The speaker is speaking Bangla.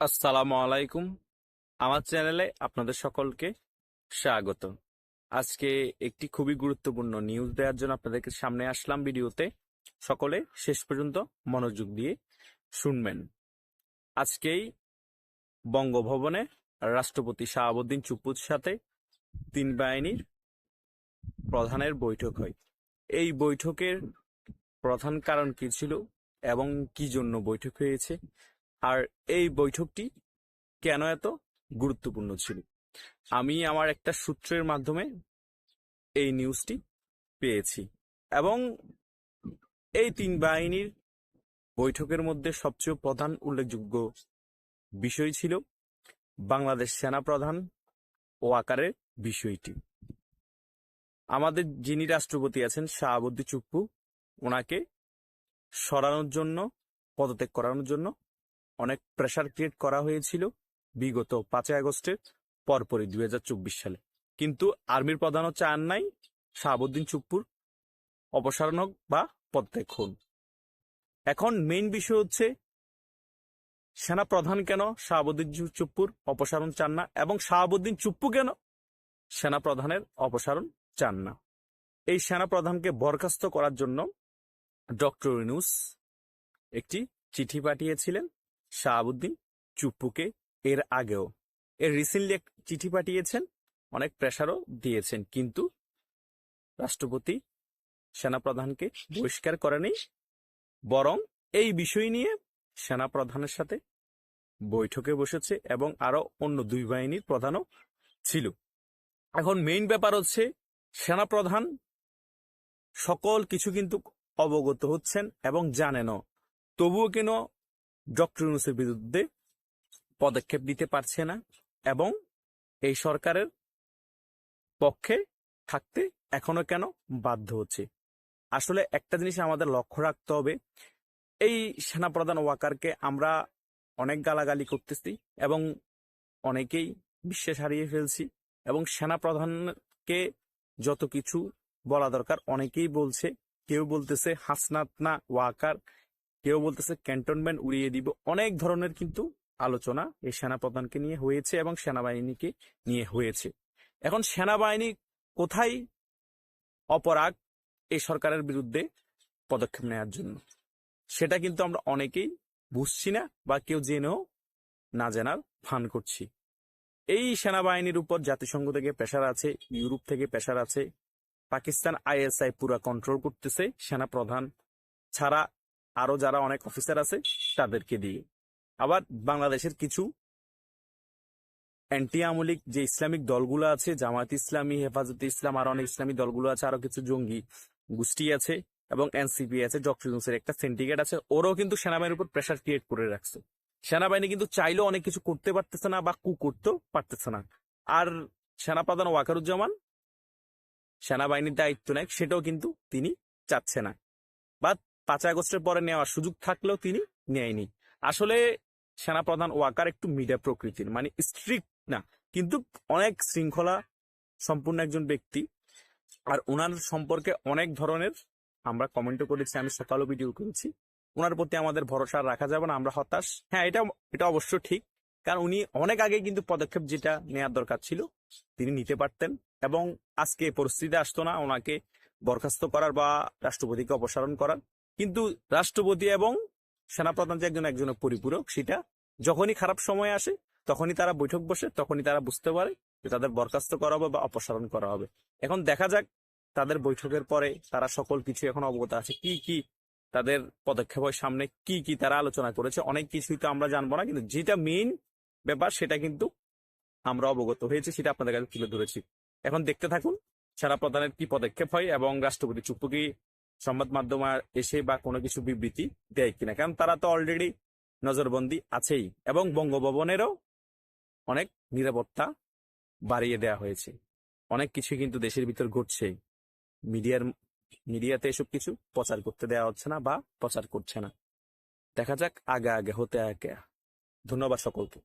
আসসালামু আলাইকুম। আমার চ্যানেলে আপনাদের সকলকে স্বাগত। আজকে একটি খুবই গুরুত্বপূর্ণ নিউজ দেওয়ার জন্য আপনাদেরকে সামনে আসলাম ভিডিওতে। সকলে শেষ পর্যন্ত মনোযোগ দিয়ে শুনবেন। আজকেই বঙ্গভবনে রাষ্ট্রপতি শাহাবুদ্দিন চুপ্পুর সাথে তিন বাহিনীর প্রধানের বৈঠক হয়। এই বৈঠকের প্রধান কারণ কি ছিল এবং কি জন্য বৈঠক হয়েছে? আর এই বৈঠকটি কেন এত গুরুত্বপূর্ণ ছিল? আমি আমার একটা সূত্রের মাধ্যমে এই নিউজটি পেয়েছি এবং এই তিন বাহিনীর বৈঠকের মধ্যে সবচেয়ে প্রধান উল্লেখযোগ্য বিষয় ছিল বাংলাদেশ সেনা প্রধান ও আকারের বিষয়টি। আমাদের যিনি রাষ্ট্রপতি আছেন শাহাবুদ্দি চুপ্পু, ওনাকে সরানোর জন্য, পদত্যাগ করানোর জন্য অনেক প্রেসার ক্রিয়েট করা হয়েছিল বিগত পাঁচই আগস্টের পরপরই দুই হাজার চব্বিশ সালে। কিন্তু আর্মির প্রধানও চান নাই শাহাবুদ্দিন চুপ্পুর অপসারণ হোক বা পদত্যাগ হন এখন মেইন বিষয় হচ্ছে সেনা প্রধান কেন শাহাবুদ্দিন চুপ্পুর অপসারণ চান না এবং শাহাবুদ্দিন চুপ্পু কেন সেনা প্রধানের অপসারণ চান না? এই সেনা প্রধানকে বরখাস্ত করার জন্য ডক্টর ইউনুস একটি চিঠি পাঠিয়েছিলেন শাহাবুদ্দিন চুপ্পুকে এর আগেও। এর রিসেন্টলি এক চিঠি পাঠিয়েছেন, অনেক প্রেশারও দিয়েছেন, কিন্তু রাষ্ট্রপতি সেনাপ্রধানকে বহিষ্কার করেনি, বরং এই বিষয় নিয়ে সেনাপ্রধানের সাথে বৈঠকে বসেছে এবং আরও অন্য দুই বাহিনীর প্রধানও ছিল। এখন মেইন ব্যাপার হচ্ছে সেনাপ্রধান সকল কিছু কিন্তু অবগত হচ্ছেন এবং জানেনও। তবুও কেন ডক্টর ইউনুসের বিরুদ্ধে পদক্ষেপ নিতে পারছে না এবং এই সরকারের পক্ষে থাকতে এখনও কেন বাধ্য হচ্ছে। আসলে একটা জিনিস আমাদের লক্ষ্য রাখতে হবে, এই সেনাপ্রধান ওয়াকারকে আমরা অনেক গালাগালি করতেছি এবং অনেকেই বিশ্বাস হারিয়ে ফেলছি এবং সেনাপ্রধানকে যত কিছু বলা দরকার অনেকেই বলছে, কেউ বলতেছে হাসনাত না ওয়াকার কেউ বলতেছে ক্যান্টনমেন্ট উড়িয়ে দিব। অনেক ধরনের কিন্তু আলোচনা এই সেনাপ্রধানকে নিয়ে হয়েছে এবং সেনাবাহিনীকে নিয়ে হয়েছে। এখন সেনাবাহিনী কোথায় অপরাগ এই সরকারের বিরুদ্ধে পদক্ষেপ নেওয়ার জন্য? সেটা কিন্তু আমরা অনেকেই বুঝছি না বা কেউ জেনেও না জানার ভান করছি। এই সেনাবাহিনীর উপর জাতিসংঘ থেকে প্রেশার আছে, ইউরোপ থেকে প্রেশার আছে, পাকিস্তান আইএসআই পুরা কন্ট্রোল করতেছে সেনাপ্রধান ছাড়া আরও যারা অনেক অফিসার আছে, তাদেরকে দিয়ে। আবার বাংলাদেশের কিছু অ্যান্টি আমলিক যে ইসলামিক দলগুলো আছে, জামায়াত ইসলামী, হেফাজতে ইসলাম, আর অনেক ইসলামী দলগুলো আছে, আরও কিছু জঙ্গি গোষ্ঠী আছে এবং এনসিপি আছে ডক্টর একটা সিন্ডিকেট আছে, ওরাও কিন্তু সেনাবাহিনীর উপর প্রেশার ক্রিয়েট করে রাখছে। সেনাবাহিনী কিন্তু চাইলেও অনেক কিছু করতে পারতেছে না বা কু করতেও পারতেছে না। আর সেনাপ্রধান ওয়াকারুজ্জামান, সেনাবাহিনীর দায়িত্ব নেয়, সেটাও কিন্তু তিনি চাচ্ছে না। বা পাঁচ আগস্টের পরে নেওয়ার সুযোগ থাকলেও তিনি নেয়নি। আসলে সেনাপ্রধান ওয়াকার একটু মিডিয়া প্রকৃতির মানে স্ট্রিক্ট না, কিন্তু অনেক শৃঙ্খলা সম্পূর্ণ একজন ব্যক্তি। আর ওনার সম্পর্কে অনেক ধরনের আমরা কমেন্টও করেছি, আমি সকালও ভিডিও করেছি। ওনার প্রতি আমাদের ভরসা রাখা যাবে না, আমরা হতাশ। হ্যাঁ এটা এটা অবশ্য ঠিক, কারণ উনি অনেক আগে কিন্তু পদক্ষেপ যেটা নেওয়ার দরকার ছিল, তিনি নিতে পারতেন এবং আজকে পরিস্থিতি আসতো না, ওনাকে বরখাস্ত করার বা রাষ্ট্রপতিকে অপসারণ করার। কিন্তু রাষ্ট্রপতি এবং সেনাপ্রধান যে একজন একজনের পরিপূরক, সেটা যখনই খারাপ সময় আসে, তখনই তারা বৈঠক বসে, তখনই তারা বুঝতে পারে যে তাদের বরখাস্ত করা হবে বা অপসারণ করা হবে। এখন দেখা যাক তাদের বৈঠকের পরে তারা সকল কিছু এখন অবগত আছে, কি কি তাদের পদক্ষেপের সামনে, কি কি তারা আলোচনা করেছে, অনেক কিছুই তো আমরা জানব না, কিন্তু যেটা মেইন ব্যাপার সেটা কিন্তু আমরা অবগত হয়েছি, সেটা আপনাদের কাছে তুলে ধরেছি। এখন দেখতে থাকুন সেনা প্রধানের কি পদক্ষেপ হয় এবং রাষ্ট্রপতি চুপ্পু কি সংবাদ মাধ্যমে এসে বা কোনো কিছু বিবৃতি দেয় কিনা। কারণ তারা তো অলরেডি নজরবন্দি আছেই এবং বঙ্গভবনেরও অনেক নিরাপত্তা বাড়িয়ে দেওয়া হয়েছে। অনেক কিছু কিন্তু দেশের ভিতর ঘটছে। মিডিয়ার, মিডিয়াতে এসব কিছু প্রচার করতে দেওয়া হচ্ছে না বা প্রচার করছে না। দেখা যাক আগে আগে হতে আগে। ধন্যবাদ সকলকে।